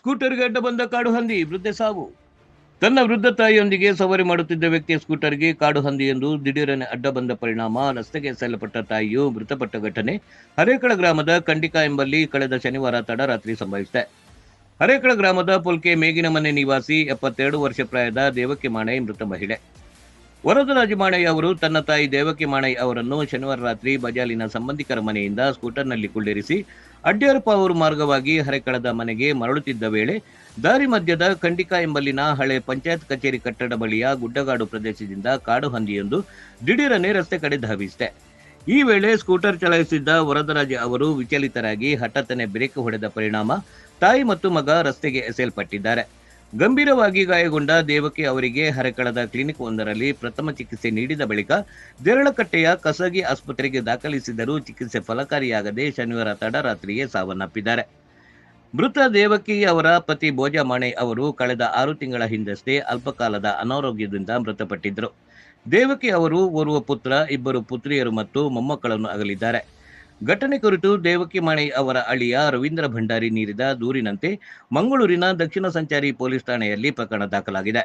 ಸ್ಕೂಟರ್ಗೆ ಅಡ್ಡ ಬಂದ ಕಾಡು ಹಂದಿ, ವೃದ್ಧೆ ಸಾವು. ತನ್ನ ವೃದ್ಧ ತಾಯಿಯೊಂದಿಗೆ ಸವಾರಿ ಮಾಡುತ್ತಿದ್ದ ವ್ಯಕ್ತಿಯ ಸ್ಕೂಟರ್ಗೆ ಕಾಡು ಹಂದಿ ಎಂದು ದಿಢೀರನೆ ಅಡ್ಡ ಬಂದ ಪರಿಣಾಮ, ರಸ್ತೆಗೆ ಸಲ್ಲಪಟ್ಟ ತಾಯಿಯು ಮೃತಪಟ್ಟ ಘಟನೆ. ಹರೇಕಳ ಗ್ರಾಮದ ಕಂಡಿಕಾ ಎಂಬಲ್ಲಿ ಕಳೆದ ಶನಿವಾರ ತಡರಾತ್ರಿ ಸಂಭವಿಸಿದೆ. ಹರೇಕಳ ಗ್ರಾಮದ ಪುಲ್ಕೆ ಮೇಗಿನ ಮನೆ ನಿವಾಸಿ ಎಪ್ಪತ್ತೆರಡು ವರ್ಷ ಪ್ರಾಯದ ದೇವಕ್ಕೆ ಮಾಣೆ ಮೃತ ಮಹಿಳೆ. ವರದರಾಜ ಮಾಣಯ್ಯ ಅವರು ತನ್ನ ತಾಯಿ ದೇವಕಿ ಮಾಣಯ್ಯ ಅವರನ್ನು ಶನಿವಾರ ರಾತ್ರಿ ಬಜಾಲಿನ ಸಂಬಂಧಿಕರ ಮನೆಯಿಂದ ಸ್ಕೂಟರ್ನಲ್ಲಿ ಕುಳ್ಳಿರಿಸಿ ಅಡ್ಯಾರಪಾವೂರು ಮಾರ್ಗವಾಗಿ ಹರೆಕಳದ ಮನೆಗೆ ಮರಳುತ್ತಿದ್ದ ವೇಳೆ ದಾರಿ ಮಧ್ಯದ ಖಂಡಿಕಾ ಎಂಬಲ್ಲಿನ ಹಳೆ ಪಂಚಾಯತ್ ಕಚೇರಿ ಕಟ್ಟಡ ಬಳಿಯ ಗುಡ್ಡಗಾಡು ಪ್ರದೇಶದಿಂದ ಕಾಡು ಹಂದಿಯೊಂದು ದಿಢೀರನೆ ರಸ್ತೆ ಕಡೆ ಧಾವಿಸಿದೆ. ಈ ವೇಳೆ ಸ್ಕೂಟರ್ ಚಲಾಯಿಸಿದ್ದ ವರದರಾಜ ಅವರು ವಿಚಲಿತರಾಗಿ ಹಠಾತ್ತನೆ ಬ್ರೇಕ್ ಹೊಡೆದ ಪರಿಣಾಮ ತಾಯಿ ಮತ್ತು ಮಗ ರಸ್ತೆಗೆ ಎಸೆಯಲ್ಪಟ್ಟಿದ್ದಾರೆ. ಗಂಭೀರವಾಗಿ ಗಾಯಗೊಂಡ ದೇವಕಿ ಅವರಿಗೆ ಹರಕಳದ ಕ್ಲಿನಿಕ್ ಒಂದರಲ್ಲಿ ಪ್ರಥಮ ಚಿಕಿತ್ಸೆ ನೀಡಿದ ಬಳಿಕ ದೇರಳಕಟ್ಟೆಯ ಕಸಗಿ ಆಸ್ಪತ್ರೆಗೆ ದಾಖಲಿಸಿದರೂ ಚಿಕಿತ್ಸೆ ಫಲಕಾರಿಯಾಗದೆ ಶನಿವಾರ ತಡರಾತ್ರಿಯೇ ಸಾವನ್ನಪ್ಪಿದ್ದಾರೆ. ಮೃತ ದೇವಕಿ ಅವರ ಪತಿ ಭೋಜಮಾಣೆ ಅವರು ಕಳೆದ ಆರು ತಿಂಗಳ ಹಿಂದಷ್ಟೇ ಅಲ್ಪಕಾಲದ ಅನಾರೋಗ್ಯದಿಂದ ಮೃತಪಟ್ಟಿದ್ದರು. ದೇವಕಿ ಅವರು ಓರ್ವ ಪುತ್ರ, ಇಬ್ಬರು ಪುತ್ರಿಯರು ಮತ್ತು ಮೊಮ್ಮಕ್ಕಳನ್ನು ಅಗಲಿದ್ದಾರೆ. ಘಟನೆ ಕುರಿತು ದೇವಕಿ ಮಾಣೆ ಅವರ ಅಳಿಯ ರವೀಂದ್ರ ಭಂಡಾರಿ ನೀಡಿದ ದೂರಿನಂತೆ ಮಂಗಳೂರಿನ ದಕ್ಷಿಣ ಸಂಚಾರಿ ಪೊಲೀಸ್ ಠಾಣೆಯಲ್ಲಿ ಪ್ರಕರಣ ದಾಖಲಾಗಿದೆ.